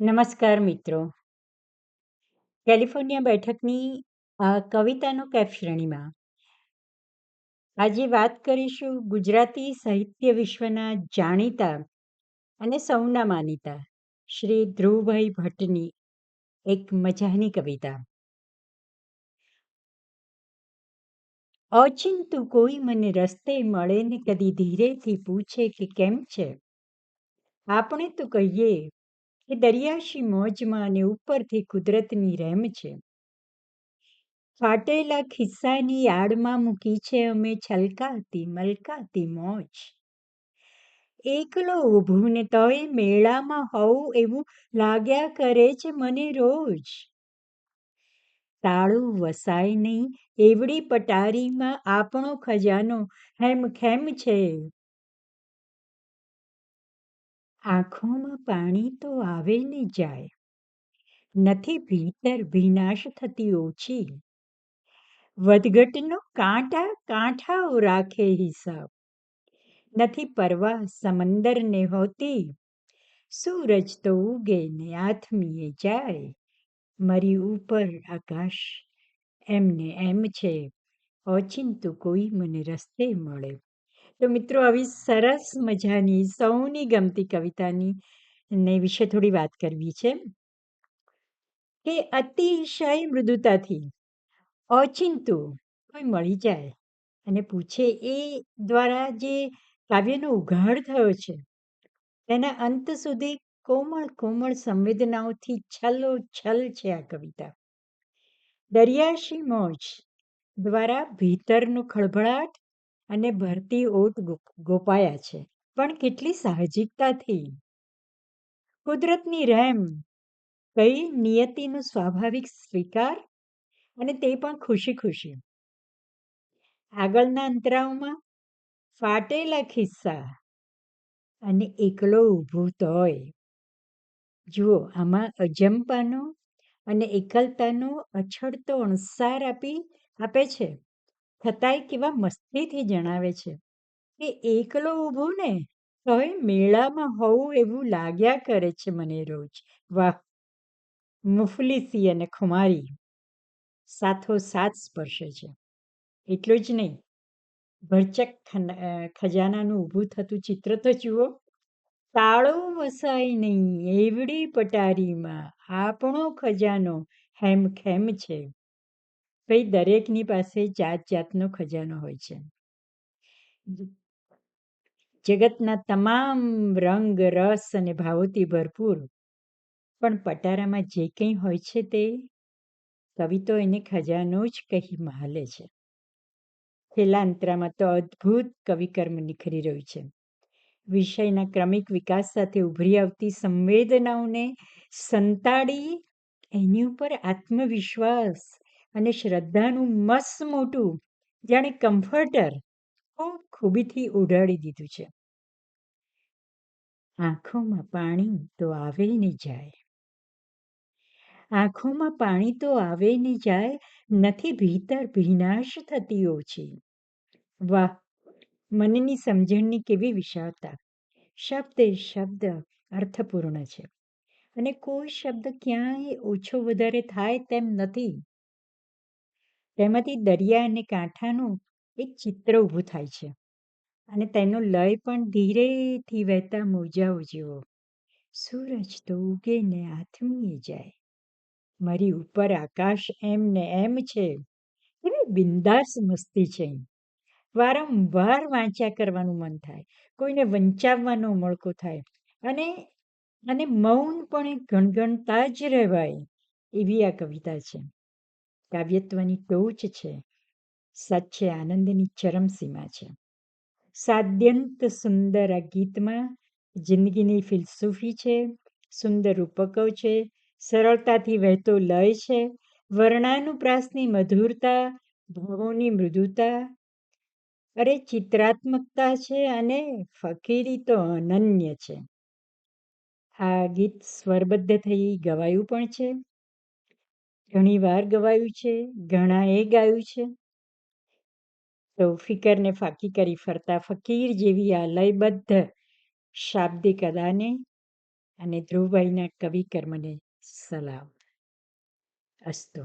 નમસ્કાર મિત્રો. કેલિફોર્નિયા બેઠકની કવિતાનો કેફ શ્રેણીમાં આજે વાત કરીશું ગુજરાતી સાહિત્ય વિશ્વના જાણીતા અને સૌના માનીતા શ્રી ધ્રુવભાઈ ભટ્ટની એક મજાની કવિતા. અચિંતુ કોઈ મને રસ્તે મળે ને કદી ધીરેથી પૂછે કે કેમ છે? આપણે તો કહીએ કે દરિયાશી મોજમાં અને ઉપરથી કુદરતની રહેમ છે. ફાટેલા ખિસ્સાની આડમાં મૂકી છે અમે છલકાતી મલકાતી મોજ. એકલો ઊભું ને તોય મેળામાં હોવું એવું લાગ્યા કરે છે મને રોજ. તાળું વસાય નહીં, એવડી પટારીમાં આપણો ખજાનો હેમ ખેમ છે. આંખોમાં પાણી તો આવે ને જાય. નથી ભીતર ભીનાશ થતી ઓછી. વધઘટનો કાંટા કાંઠાઓ રાખે હિસાબ. નથી પરવા સમંદરને હોતી. સૂરજ તો ઉગે ને આથમીએ જાય. મારી ઉપર આકાશ એમને એમ છે. ઓચિંતું કોઈ મને રસ્તે મળે. તો મિત્રો, આવી સરસ મજાની, સૌની ગમતી કવિતાની ને વિશે થોડી વાત કરવી છે કે અતિશય મૃદુતાથી અચિંતુ કોઈ મળી જાય અને પૂછે એ દ્વારા જે કાવ્યનો ઉઘાડ થયો છે, તેના અંત સુધી કોમળ કોમળ સંવેદનાઓથી છલો છલ છે આ કવિતા. દરિયાશી મોજ દ્વારા ભીતરનો ખળભળાટ અને ભરતી ઓટ ગોપાયા છે. પણ કેટલી સાહજિકતાથી. કુદરતની રહેમ કઈ નિયતિનો સ્વાભાવિક સ્વીકાર અને તે પણ ખુશી ખુશી આગળના અંતરાઓમાં ફાટેલા ખિસ્સા અને એકલો ઊભો તોય. જુઓ, આમાં અજંપાનો અને એકલતાનો અછડતો અણસાર આપી, આપે છે. છતાંય કેવા મસ્તીથી જણાવે છે કે એકલો ઊભો ને તોય મેળામાં હોવું એવું લાગ્યા કરે છે મને રોજ. વાહ! મુફલીસી અને ખુમારી સાથો સાથ સ્પર્શે છે. એટલું જ નહીં. ભરચક ખજાનાનું ઊભું થતું ચિત્ર તો જુઓ. તાળો વસાય નહીં, એવડી પટારીમાં. આપણો ખજાનો હેમખેમ છે. ભાઈ દરેકની પાસે જાત જાતનો ખજાનો હોય છે. જગતના તમામ રંગ રસ અને ભાવોથી ભરપૂર પણ પટારામાં જે કંઈ હોય છે તે કવિ તો એને ખજાનો જ કહી મહાલે છે. છેલ્લા અંતરામાં તો અદ્ભુત કવિકર્મ નિખરી રહ્યું છે. વિષયના ક્રમિક વિકાસ સાથે ઉભરી આવતી સંવેદનાઓને સંતાડી એની ઉપર આત્મવિશ્વાસ અને શ્રદ્ધાનું મસ્ત મોટું, જાણે કમ્ફર્ટર, ખૂબ ખૂબીથી ઉડાડી દીધું છે. આંખોમાં પાણી તો આવે ને જાય. આંખોમાં પાણી તો આવે ને જાય, નથી ભીતર ભીનાશ થતી ઓછી. વાહ, મનની સમજણની કેવી વિશાળતા. શબ્દ શબ્દ અર્થપૂર્ણ છે. અને કોઈ શબ્દ ક્યાંય ઓછો વધારે થાય તેમ નથી. તેમાંથી દરિયા અને કાંઠાનું એક ચિત્ર ઊભું થાય છે. અને તેનો લય પણ ધીરેથી વહેતા મોજાઓ જેવો. સૂરજ તો ઉગે ને આથમીએ જાય. મારી ઉપર આકાશ એમ ને એમ છે. એવી બિંદાસ મસ્તી છે વારંવાર વાંચ્યા કરવાનું મન થાય. કોઈને વંચાવવાનો મળકો થાય. અને અને મૌનપણે ગણગણતા જ રહેવાય એવી આ કવિતા છે. કાવ્યત્વની ટોચ છે સાચે આનંદની ચરમસીમા છે સાદ્યંત સુંદર આ ગીતમાં જિંદગીની ફિલસૂફી છે સુંદર રૂપકો છે સરળતાથી વહેતો લય છે વર્ણાનુપ્રાસની મધુરતા ભાવોની મૃદુતા અરે ચિત્રાત્મકતા છે અને ફકીરી તો અનન્ય છે આ ગીત સ્વરબદ્ધ થઈ ગવાયું પણ છે ઘણી વાર ગવાયું છે ઘણાએ ગાયું છે. તો ફિકરને ફાકી કરી ફરતા ફકીર જેવી આ લયબદ્ધ શાબ્દિક અદાને અને ધ્રુવભાઈના કવિ કર્મને સલામ. અસ્તુ.